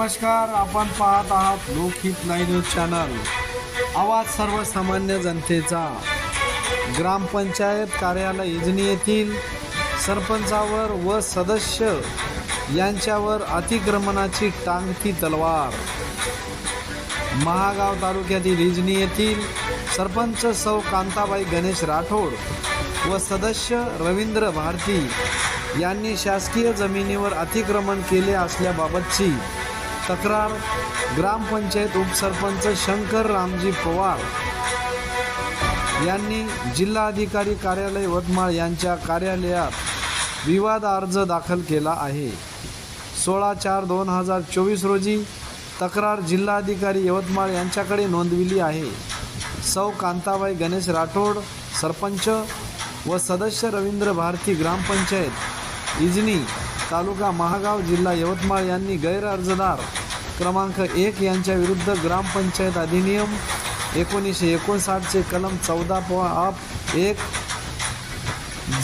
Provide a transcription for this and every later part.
नमस्कार आपण पाहत आहात लोकहित लाईन न्यूज चॅनल. आवाज सर्वसामान्य जनतेचा. ग्रामपंचायत कार्यालय इजनी येथील सरपंचावर व सदस्य यांच्यावर अतिक्रमणाची टांगती तलवार. महागाव तालुक्यातील इजनी येथील सरपंच सौ कांताबाई गणेश राठोड व सदस्य रवींद्र भारती यांनी शासकीय जमिनीवर अतिक्रमण केले असल्याबाबतची तक्रार ग्रामपंचायत उपसरपंच शंकर रामजी पवार यांनी जिल्हाधिकारी कार्यालय यवतमाळ यांच्या कार्यालयात विवाद अर्ज दाखल केला आहे. सोळा चार दोन हजार चोवीस रोजी तक्रार जिल्हाधिकारी यवतमाळ यांच्याकडे नोंदविली आहे. सौ कांताबाई गणेश राठोड सरपंच व सदस्य रवींद्र भारती ग्रामपंचायत इजनी तालुका महागाव जिल्हा यवतमाळ यांनी गैर अर्जदार क्रमांक एक यांच्या विरुद्ध ग्रामपंचायत अधिनियम एकोणीसशे एकोणसाठचे कलम चौदा पॉ आप एक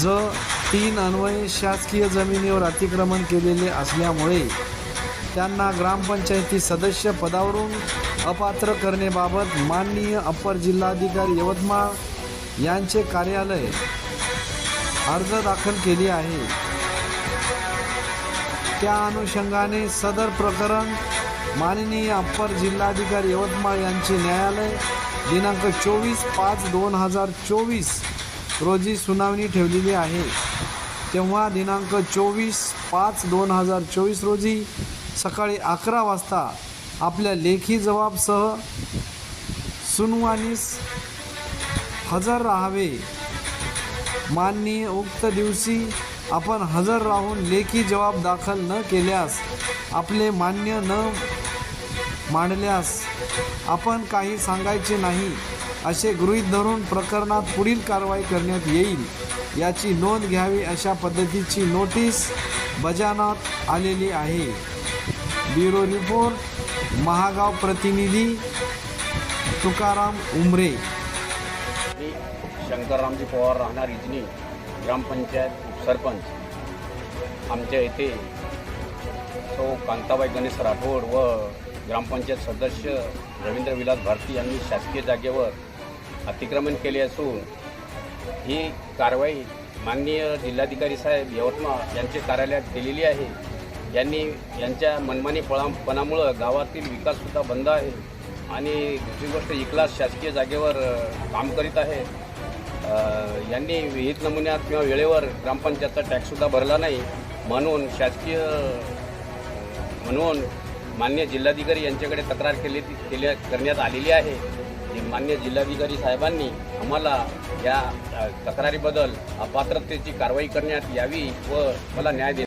ज तीन अन्वये शासकीय जमिनीवर अतिक्रमण केलेले असल्यामुळे त्यांना ग्रामपंचायती सदस्य पदावरून अपात्र करण्याबाबत माननीय अप्पर जिल्हाधिकारी यवतमाळ यांचे कार्यालय अर्ज दाखल केली आहे. त्या अनुषंगाने सदर प्रकरण माननीय अप्पर जिल्हाधिकारी यवतमाळ यांचे न्यायालय दिनांक चोवीस पाच दोन हजार चोवीस रोजी सुनावणी ठेवलेली आहे. तेव्हा दिनांक चोवीस पाच दोन हजार चोवीस रोजी सकाळी अकरा वाजता आपल्या लेखी जबाबसह सुनवानीस हजर राहावे. माननीय उक्त दिवशी आपण हजर राहून लेखी जबाब दाखल न केल्यास आपले मान्य न मांडल्यास आपण काही सांगायचे नाही असे गृहीत धरून प्रकरणात पुढील कारवाई करण्यात येईल. याची नोंद घ्यावी अशा पद्धतीची नोटीस बजावण्यात आलेली आहे. ब्युरो रिपोर्ट महागाव प्रतिनिधी तुकाराम उमरे. शंकररामजी पवार राहणार इजनी ग्रामपंचायत सरपंच. आमच्या येथे सौ कांताबाई गणेश राठोड व ग्रामपंचायत सदस्य रवींद्र विलास भारती यांनी शासकीय जागेवर अतिक्रमण केले असून ही कारवाई माननीय जिल्हाधिकारी साहेब यवतमाळ यांचे कार्यालयात दिलेली आहे. यांनी यांच्या मनमानी पणामुळं गावातील विकाससुद्धा बंद आहे आणि दुसरी गोष्ट इकलास शासकीय जागेवर काम करीत आहे. यांनी विहित नमुन्यात किंवा वेळेवर ग्रामपंचायतचा टॅक्ससुद्धा भरला नाही म्हणून शासकीय म्हणून मान्य जिल्हाधिकारी यांच्याकडे तक्रार केली केल्या करण्यात आलेली आहे. मान्य जिल्हाधिकारी साहेबांनी आम्हाला या तक्रारीबद्दल अपात्रतेची कारवाई करण्यात यावी व मला न्याय दे